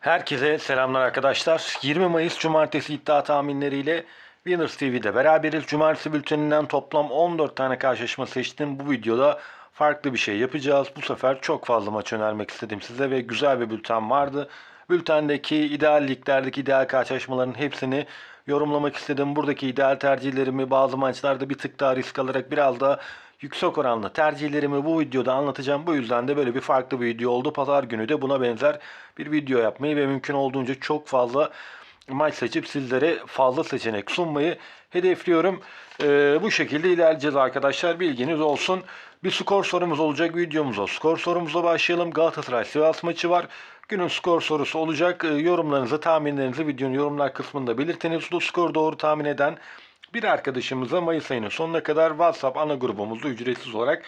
Herkese selamlar arkadaşlar. 20 Mayıs Cumartesi iddia tahminleriyle Winners TV'de beraberiz. Cumartesi bülteninden toplam 14 tane karşılaşma seçtim. Bu videoda farklı bir şey yapacağız. Bu sefer çok fazla maç önermek istedim size ve güzel bir bülten vardı. Bültendeki ideal liglerdeki ideal karşılaşmaların hepsini yorumlamak istedim. Buradaki ideal tercihlerimi bazı maçlarda bir tık daha risk alarak biraz da yüksek oranlı tercihlerimi bu videoda anlatacağım. Bu yüzden de böyle bir farklı bir video oldu. Pazar günü de buna benzer bir video yapmayı ve mümkün olduğunca çok fazla maç seçip sizlere fazla seçenek sunmayı hedefliyorum. Ee, bu şekilde ilerleyeceğiz arkadaşlar. Bilginiz olsun. Bir skor sorumuz olacak videomuza. Skor sorumuzla başlayalım. Galatasaray Sivas maçı var. Günün skor sorusu olacak. Ee, yorumlarınızı, tahminlerinizi videonun yorumlar kısmında belirtiniz. Bu skoru doğru tahmin eden bir arkadaşımıza Mayıs ayının sonuna kadar WhatsApp ana grubumuzda ücretsiz olarak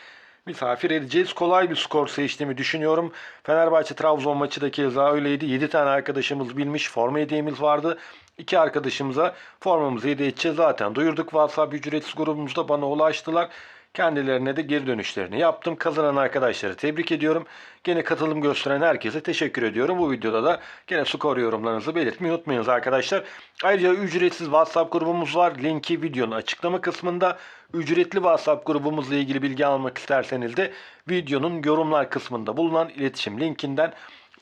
misafir edeceğiz. Kolay bir skor seçtiğimi düşünüyorum. Fenerbahçe Trabzon maçı da keza öyleydi. 7 tane arkadaşımız bilmiş. Forma hediyemiz vardı. İki arkadaşımıza formamızı hediye edeceğiz. Zaten duyurduk WhatsApp ücretsiz grubumuzda bana ulaştılar. Kendilerine de geri dönüşlerini yaptım. Kazanan arkadaşları tebrik ediyorum. Gene katılım gösteren herkese teşekkür ediyorum. Bu videoda da gene skor yorumlarınızı belirtmeyi unutmayınız arkadaşlar. Ayrıca ücretsiz WhatsApp grubumuz var. Linki videonun açıklama kısmında. Ücretli WhatsApp grubumuzla ilgili bilgi almak isterseniz de videonun yorumlar kısmında bulunan iletişim linkinden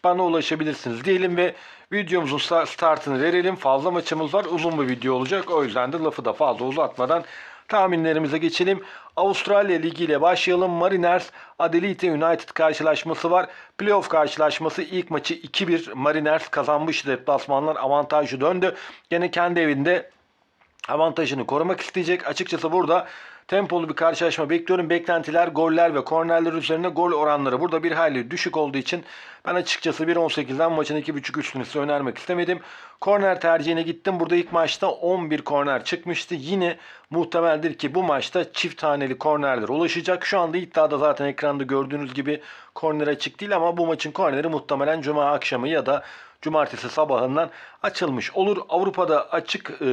bana ulaşabilirsiniz diyelim ve videomuzun sta- startını verelim. Fazla maçımız var. Uzun bir video olacak. O yüzden de lafı da fazla uzatmadan tahminlerimize geçelim. Avustralya Ligi ile başlayalım. Mariners Adelaide United karşılaşması var. Playoff karşılaşması ilk maçı 2-1 Mariners kazanmış. Deplasmanlar avantajı döndü. Gene kendi evinde avantajını korumak isteyecek. Açıkçası burada tempolu bir karşılaşma bekliyorum. Beklentiler goller ve kornerler üzerine gol oranları burada bir hayli düşük olduğu için ben açıkçası 1.18'den maçın 2.5 üstünü size önermek istemedim. Korner tercihine gittim. Burada ilk maçta 11 korner çıkmıştı. Yine muhtemeldir ki bu maçta çift taneli kornerler ulaşacak. Şu anda iddiada zaten ekranda gördüğünüz gibi korner açık değil ama bu maçın korneri muhtemelen cuma akşamı ya da cumartesi sabahından açılmış olur. Avrupa'da açık e,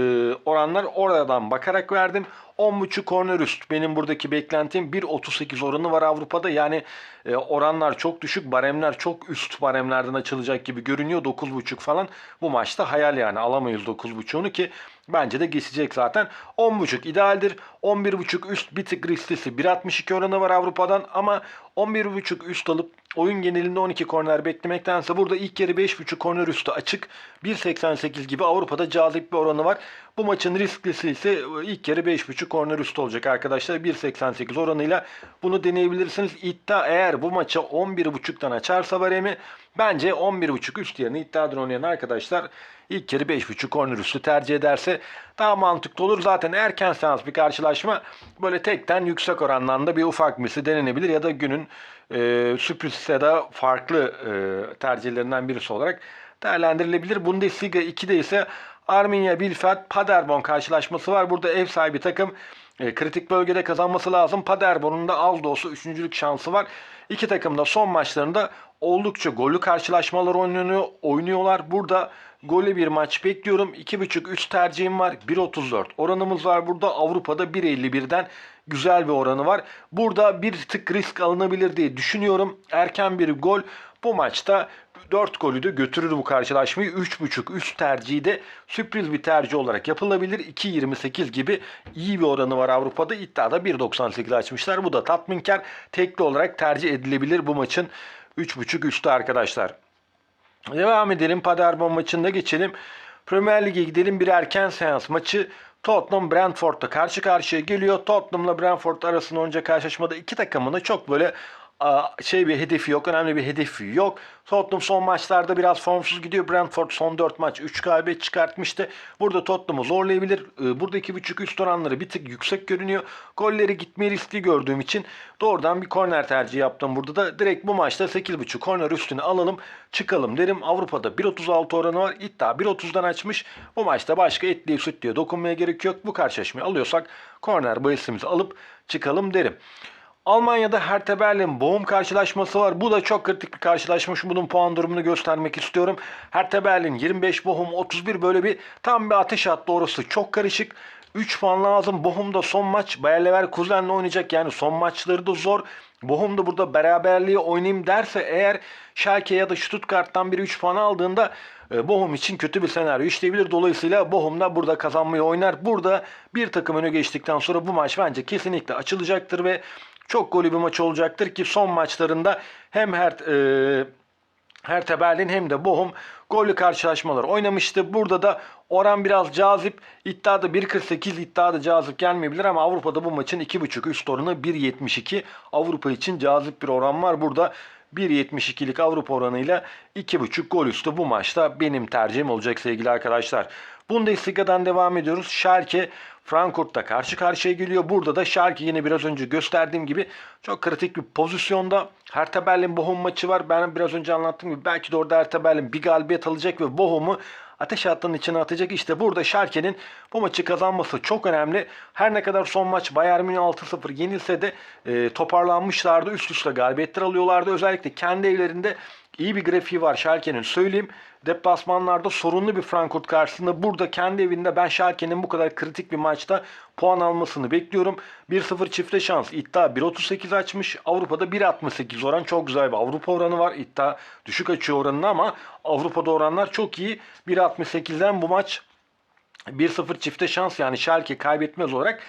oranlar oradan bakarak verdim. 10.5 korner üst benim buradaki beklentim 1.38 oranı var Avrupa'da. Yani e, oranlar çok düşük, baremler çok üst baremlerden açılacak gibi görünüyor. 9.5 falan. Bu maçta hayal yani alamayız 9.5'unu ki bence de geçecek zaten. 10.5 idealdir. 11.5 üst bir tık risklisi. 1.62 oranı var Avrupa'dan ama 11.5 üst alıp oyun genelinde 12 korner beklemektense burada ilk yarı 5.5 korner üstü açık. 1.88 gibi Avrupa'da cazip bir oranı var. Bu maçın risklisi ise ilk yarı 5.5 korner üstü olacak arkadaşlar. 1.88 oranıyla bunu deneyebilirsiniz. İddia eğer bu maça 11.5'tan açarsa baremi bence 11.5 üst yerine iddiadan oynayan arkadaşlar ilk yarı 5.5 korner üstü tercih ederse daha mantıklı olur. Zaten erken seans bir karşılaşma böyle tekten yüksek orandan da bir ufak misi denenebilir ya da günün e, sürpriz ya da farklı e, tercihlerinden birisi olarak değerlendirilebilir. Bundesliga 2'de ise Arminia Bielefeld Paderborn karşılaşması var. Burada ev sahibi takım e, kritik bölgede kazanması lazım. Paderborn'un da az da olsa üçüncülük şansı var. İki takım da son maçlarında oldukça gollü karşılaşmalar oynuyor, oynuyorlar. Burada golü bir maç bekliyorum. 2.5 üst tercihim var. 1.34 oranımız var burada. Avrupa'da 1.51'den güzel bir oranı var. Burada bir tık risk alınabilir diye düşünüyorum. Erken bir gol bu maçta 4 golü de götürür bu karşılaşmayı. 3.5 üst tercihi de sürpriz bir tercih olarak yapılabilir. 2.28 gibi iyi bir oranı var Avrupa'da. İddiada 1.98 açmışlar. Bu da tatminkar. Tekli olarak tercih edilebilir bu maçın 3.5 üstü arkadaşlar. Devam edelim. Paderborn maçında geçelim. Premier Lig'e gidelim. Bir erken seans maçı. Tottenham Brentford'da karşı karşıya geliyor. Tottenham'la Brentford arasında oynayacak karşılaşmada iki takımın da çok böyle şey bir hedefi yok. Önemli bir hedefi yok. Tottenham son maçlarda biraz formsuz gidiyor. Brentford son 4 maç 3 galibiyet çıkartmıştı. Burada Tottenham'ı zorlayabilir. Burada 2.5 üst oranları bir tık yüksek görünüyor. Golleri gitme riski gördüğüm için doğrudan bir korner tercihi yaptım. Burada da direkt bu maçta 8.5 korner üstüne alalım çıkalım derim. Avrupa'da 1.36 oranı var. İddia 1.30'dan açmış. Bu maçta başka etliye sütlüye dokunmaya gerek yok. Bu karşılaşmayı alıyorsak korner bahisimizi alıp çıkalım derim. Almanya'da Hertha Berlin Boğum karşılaşması var. Bu da çok kritik bir karşılaşma. Şu bunun puan durumunu göstermek istiyorum. Hertha Berlin 25 Boğum 31 böyle bir tam bir ateş attı orası. Çok karışık. 3 puan lazım. Bochum da son maç Bayer Leverkusen'le oynayacak. Yani son maçları da zor. Bochum da burada beraberliği oynayayım derse eğer Schalke ya da Stuttgart'tan biri 3 puan aldığında e, Bochum için kötü bir senaryo işleyebilir. Dolayısıyla Bochum da burada kazanmayı oynar. Burada bir takım öne geçtikten sonra bu maç bence kesinlikle açılacaktır ve çok golü bir maç olacaktır ki son maçlarında hem her e, Hertha Berlin hem de Bochum gollü karşılaşmalar oynamıştı. Burada da oran biraz cazip. İddiada 1.48 iddiada cazip gelmeyebilir ama Avrupa'da bu maçın 2.5 üst oranı 1.72. Avrupa için cazip bir oran var. Burada 1.72'lik Avrupa oranıyla 2.5 gol üstü bu maçta benim tercihim olacak sevgili arkadaşlar. Bundesliga'dan devam ediyoruz. Schalke Frankfurt'ta karşı karşıya geliyor. Burada da Schalke yine biraz önce gösterdiğim gibi çok kritik bir pozisyonda. Hertha Berlin Bochum maçı var. Ben biraz önce anlattığım gibi belki de orada Hertha Berlin bir galibiyet alacak ve Bochum'u ateş hattının içine atacak. İşte burada Schalke'nin bu maçı kazanması çok önemli. Her ne kadar son maç Bayern Münih 6-0 yenilse de e, toparlanmışlardı. Üst üste galibiyetler alıyorlardı. Özellikle kendi evlerinde iyi bir grafiği var Schalke'nin söyleyeyim. Deplasmanlarda sorunlu bir Frankfurt karşısında burada kendi evinde ben Schalke'nin bu kadar kritik bir maçta puan almasını bekliyorum. 1-0 çifte şans iddia 1.38 açmış. Avrupa'da 1.68 oran çok güzel bir Avrupa oranı var. İddia düşük açıyor oranını ama Avrupa'da oranlar çok iyi. 1.68'den bu maç 1-0 çifte şans yani Schalke kaybetmez olarak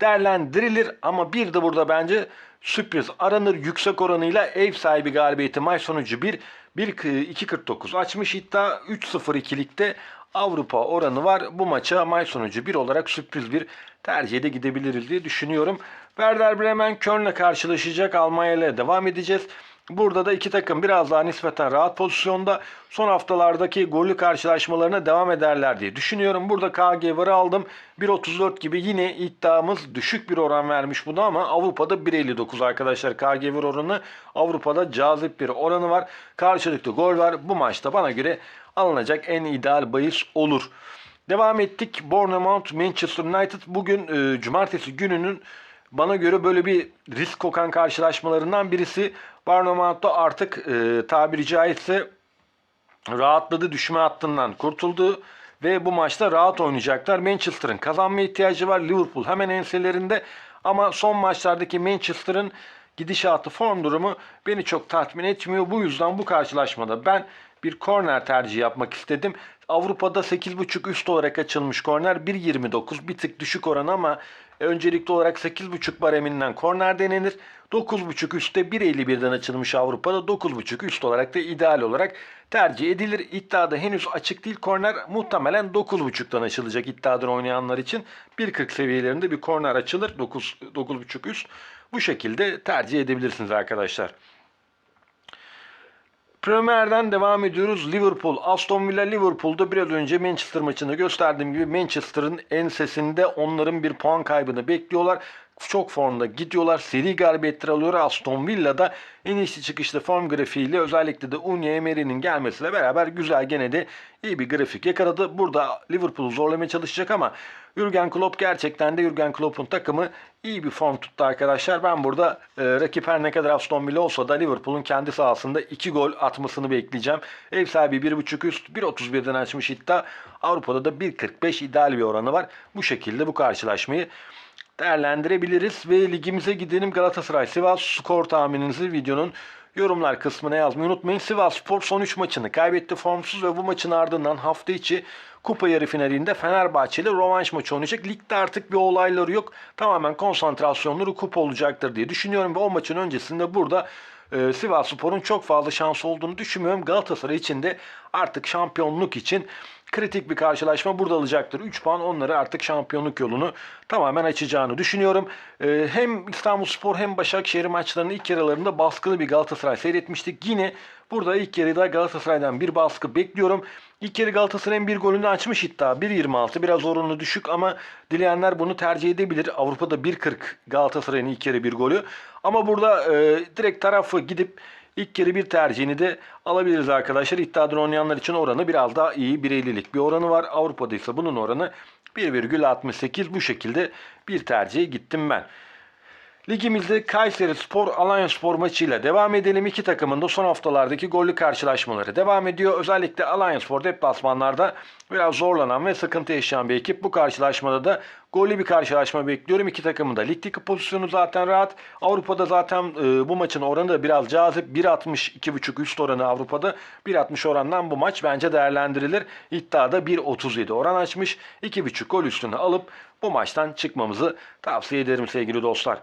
değerlendirilir. Ama bir de burada bence sürpriz aranır yüksek oranıyla ev sahibi galibiyeti maç sonucu 1 1-2-49 açmış iddia 3-0-2'likte Avrupa oranı var. Bu maça maç sonucu 1 olarak sürpriz bir tercihe de gidebiliriz diye düşünüyorum. Werder Bremen Köln'le karşılaşacak. Almanya devam edeceğiz. Burada da iki takım biraz daha nispeten rahat pozisyonda son haftalardaki gollü karşılaşmalarına devam ederler diye düşünüyorum. Burada KG varı aldım. 1.34 gibi yine iddiamız düşük bir oran vermiş buna ama Avrupa'da 1.59 arkadaşlar KG var oranı. Avrupa'da cazip bir oranı var. Karşılıklı gol var. Bu maçta bana göre alınacak en ideal bahis olur. Devam ettik. Bournemouth Manchester United bugün e, cumartesi gününün bana göre böyle bir risk kokan karşılaşmalarından birisi. Bournemouth'da artık e, tabiri caizse rahatladı, düşme hattından kurtuldu ve bu maçta rahat oynayacaklar. Manchester'ın kazanma ihtiyacı var. Liverpool hemen enselerinde ama son maçlardaki Manchester'ın gidişatı, form durumu beni çok tatmin etmiyor. Bu yüzden bu karşılaşmada ben bir korner tercihi yapmak istedim. Avrupa'da 8.5 üst olarak açılmış korner 1.29 bir tık düşük oran ama öncelikli olarak 8.5 bareminden korner denenir. 9.5 üstte 1.51'den açılmış Avrupa'da 9.5 üst olarak da ideal olarak tercih edilir. İddiada henüz açık değil korner muhtemelen 9.5'tan açılacak iddiadan oynayanlar için 1.40 seviyelerinde bir korner açılır 9 9.5 üst. Bu şekilde tercih edebilirsiniz arkadaşlar. Premier'den devam ediyoruz. Liverpool, Aston Villa Liverpool'da biraz önce Manchester maçında gösterdiğim gibi Manchester'ın ensesinde onların bir puan kaybını bekliyorlar. Çok formda gidiyorlar. Seri galibiyetler alıyor. Aston Villa'da inişli çıkışlı form grafiğiyle özellikle de Unai Emery'nin gelmesiyle beraber güzel gene de iyi bir grafik yakaladı. Burada Liverpool'u zorlamaya çalışacak ama Jurgen Klopp gerçekten de Jurgen Klopp'un takımı iyi bir form tuttu arkadaşlar. Ben burada e, rakip her ne kadar Aston Villa olsa da Liverpool'un kendi sahasında 2 gol atmasını bekleyeceğim. Ev sahibi 1.5 üst 1.31'den açmış iddia. Avrupa'da da 1.45 ideal bir oranı var. Bu şekilde bu karşılaşmayı değerlendirebiliriz. Ve ligimize gidelim Galatasaray Sivas skor tahmininizi videonun yorumlar kısmına yazmayı unutmayın. Sivas Spor son 3 maçını kaybetti formsuz ve bu maçın ardından hafta içi kupa yarı finalinde Fenerbahçe ile rövanş maçı oynayacak. Ligde artık bir olayları yok. Tamamen konsantrasyonları kupa olacaktır diye düşünüyorum ve o maçın öncesinde burada e, Sivas Spor'un çok fazla şans olduğunu düşünmüyorum. Galatasaray için de artık şampiyonluk için kritik bir karşılaşma burada alacaktır. 3 puan onları artık şampiyonluk yolunu tamamen açacağını düşünüyorum. Ee, hem İstanbul Spor hem Başakşehir maçlarının ilk yarılarında baskılı bir Galatasaray seyretmiştik. Yine burada ilk yarıda Galatasaray'dan bir baskı bekliyorum. İlk yarı Galatasaray'ın bir golünü açmış iddia. 1.26 biraz oranı düşük ama dileyenler bunu tercih edebilir. Avrupa'da 1.40 Galatasaray'ın ilk yarı bir golü. Ama burada e, direkt tarafı gidip İlk kere bir tercihini de alabiliriz arkadaşlar. İddiadan oynayanlar için oranı biraz daha iyi. 1.50'lik bir oranı var. Avrupa'da ise bunun oranı 1,68 bu şekilde bir tercihe gittim ben. Ligimizde Kayseri Spor Alanya Spor maçıyla devam edelim. İki takımın da son haftalardaki gollü karşılaşmaları devam ediyor. Özellikle Alanya Spor deplasmanlarda biraz zorlanan ve sıkıntı yaşayan bir ekip. Bu karşılaşmada da gollü bir karşılaşma bekliyorum. İki takımın da ligdeki pozisyonu zaten rahat. Avrupa'da zaten e, bu maçın oranı da biraz cazip. 1.60 2.5 üst oranı Avrupa'da. 1.60 orandan bu maç bence değerlendirilir. İddiada 1.37 oran açmış. 2.5 gol üstüne alıp bu maçtan çıkmamızı tavsiye ederim sevgili dostlar.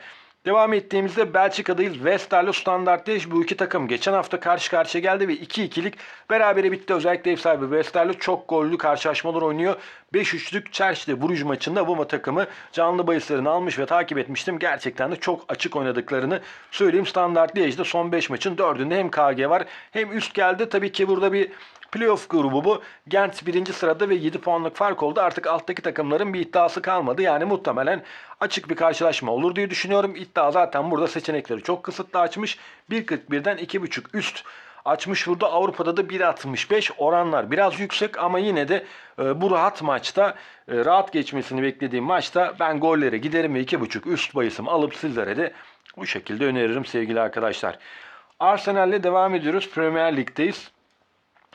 Devam ettiğimizde Belçika'dayız. Westerlo Standard Liège bu iki takım geçen hafta karşı karşıya geldi ve 2-2'lik berabere bitti. Özellikle ev sahibi Westerlo çok gollü karşılaşmalar oynuyor. 5-3'lük Chelsea'de Bruges maçında bu takımı canlı bahislerini almış ve takip etmiştim. Gerçekten de çok açık oynadıklarını söyleyeyim. Standard Liège'de son 5 maçın 4'ünde hem KG var hem üst geldi. Tabii ki burada bir Playoff grubu bu. Gent birinci sırada ve 7 puanlık fark oldu. Artık alttaki takımların bir iddiası kalmadı. Yani muhtemelen açık bir karşılaşma olur diye düşünüyorum. İddia zaten burada seçenekleri çok kısıtlı açmış. 1.41'den 2.5 üst açmış burada. Avrupa'da da 1.65 oranlar biraz yüksek ama yine de e, bu rahat maçta e, rahat geçmesini beklediğim maçta ben gollere giderim ve 2.5 üst bayısımı alıp sizlere de bu şekilde öneririm sevgili arkadaşlar. Arsenal'le devam ediyoruz. Premier Lig'deyiz.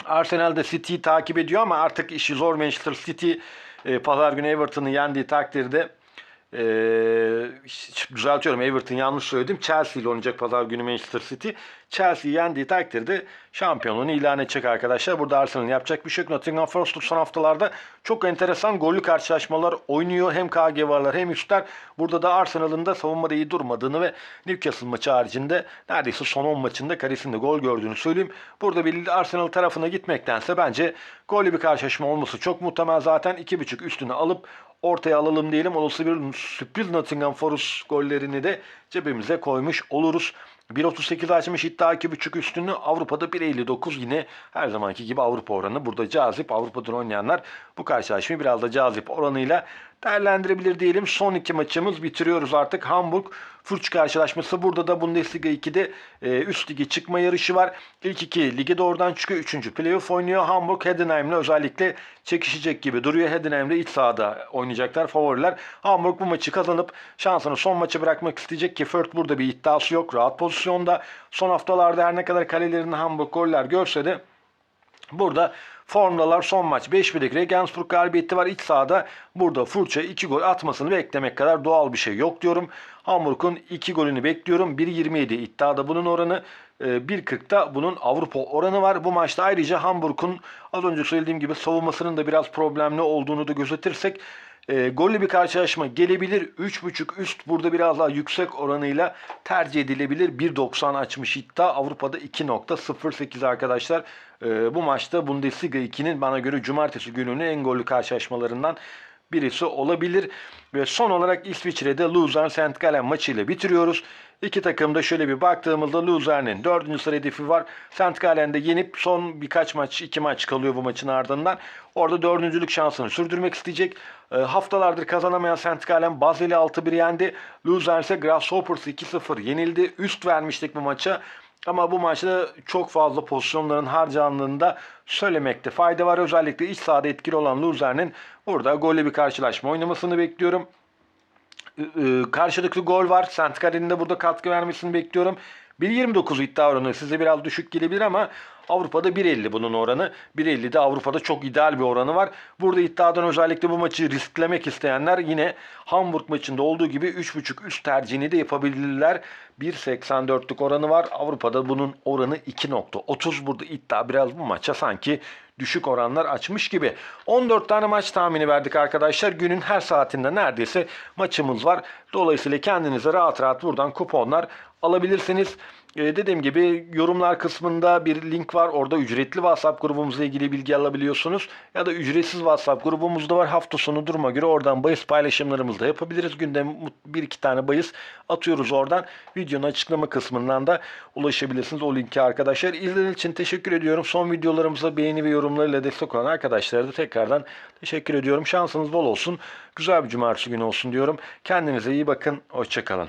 Arsenal de City'yi takip ediyor ama artık işi zor. Manchester City e, pazar günü Everton'ı yendiği takdirde e, düzeltiyorum Everton yanlış söyledim. Chelsea ile oynayacak pazar günü Manchester City. Chelsea'yi yendiği takdirde şampiyonluğunu ilan edecek arkadaşlar. Burada Arsenal'ın yapacak bir şey yok. Nottingham Forest son haftalarda çok enteresan gollü karşılaşmalar oynuyor. Hem KG varlar hem üstler. Burada da Arsenal'ın da savunmada iyi durmadığını ve Newcastle maçı haricinde neredeyse son 10 maçında karesinde gol gördüğünü söyleyeyim. Burada bir Arsenal tarafına gitmektense bence gollü bir karşılaşma olması çok muhtemel. Zaten 2.5 üstünü alıp ortaya alalım diyelim. Olası bir sürpriz Nottingham Forest gollerini de cebimize koymuş oluruz. 1.38 açmış iddia 2.5 üstünü Avrupa'da 1.59 yine her zamanki gibi Avrupa oranı. Burada cazip Avrupa'da oynayanlar bu karşılaşmayı biraz da cazip oranıyla değerlendirebilir diyelim. Son iki maçımız bitiriyoruz artık. Hamburg Fürç karşılaşması. Burada da Bundesliga 2'de e, üst ligi çıkma yarışı var. İlk iki ligi doğrudan çıkıyor. Üçüncü playoff oynuyor. Hamburg Heidenheim'le özellikle çekişecek gibi duruyor. Heidenheim'le iç sahada oynayacaklar. Favoriler. Hamburg bu maçı kazanıp şansını son maçı bırakmak isteyecek ki Fürth burada bir iddiası yok. Rahat pozisyonda. Son haftalarda her ne kadar kalelerinde Hamburg goller görse de Burada formdalar son maç 5-1'lik Regensburg galibiyeti var. İç sahada burada Furça 2 gol atmasını beklemek kadar doğal bir şey yok diyorum. Hamburg'un 2 golünü bekliyorum. 1.27 iddiada bunun oranı. 1.40'da bunun Avrupa oranı var. Bu maçta ayrıca Hamburg'un az önce söylediğim gibi savunmasının da biraz problemli olduğunu da gözetirsek e, gollü bir karşılaşma gelebilir. 3.5 üst burada biraz daha yüksek oranıyla tercih edilebilir. 1.90 açmış iddia. Avrupa'da 2.08 arkadaşlar. E, bu maçta Bundesliga 2'nin bana göre cumartesi gününün en gollü karşılaşmalarından birisi olabilir. Ve son olarak İsviçre'de Luzern St. Gallen maçıyla bitiriyoruz. İki takımda şöyle bir baktığımızda Luzern'in dördüncü sıra hedefi var. St. Gallen'de yenip son birkaç maç, iki maç kalıyor bu maçın ardından. Orada dördüncülük şansını sürdürmek isteyecek. E, haftalardır kazanamayan St. Gallen Basel'i 6-1 yendi. Luzern ise Grasshoppers 2-0 yenildi. Üst vermiştik bu maça. Ama bu maçta çok fazla pozisyonların harcandığında söylemekte fayda var. Özellikle iç sahada etkili olan Luzern'in burada golle bir karşılaşma oynamasını bekliyorum. Karşılıklı gol var. St. Gallen'in de burada katkı vermesini bekliyorum. 1.29 iddia oranı size biraz düşük gelebilir ama Avrupa'da 1.50 bunun oranı. 1.50'de Avrupa'da çok ideal bir oranı var. Burada iddiadan özellikle bu maçı risklemek isteyenler yine Hamburg maçında olduğu gibi 3.5 üst tercihini de yapabilirler. 1.84'lük oranı var. Avrupa'da bunun oranı 2.30. Burada iddia biraz bu maça sanki düşük oranlar açmış gibi. 14 tane maç tahmini verdik arkadaşlar. Günün her saatinde neredeyse maçımız var. Dolayısıyla kendinize rahat rahat buradan kuponlar alabilirsiniz. Ee, dediğim gibi yorumlar kısmında bir link var. Orada ücretli WhatsApp grubumuzla ilgili bilgi alabiliyorsunuz. Ya da ücretsiz WhatsApp grubumuzda var. Hafta sonu duruma göre oradan bahis paylaşımlarımızı da yapabiliriz. Günde bir iki tane bahis atıyoruz oradan. Videonun açıklama kısmından da ulaşabilirsiniz o linki arkadaşlar. İzlediğiniz için teşekkür ediyorum. Son videolarımıza beğeni ve yorumlarıyla destek olan arkadaşlara da tekrardan teşekkür ediyorum. Şansınız bol olsun. Güzel bir cumartesi günü olsun diyorum. Kendinize iyi bakın. Hoşçakalın.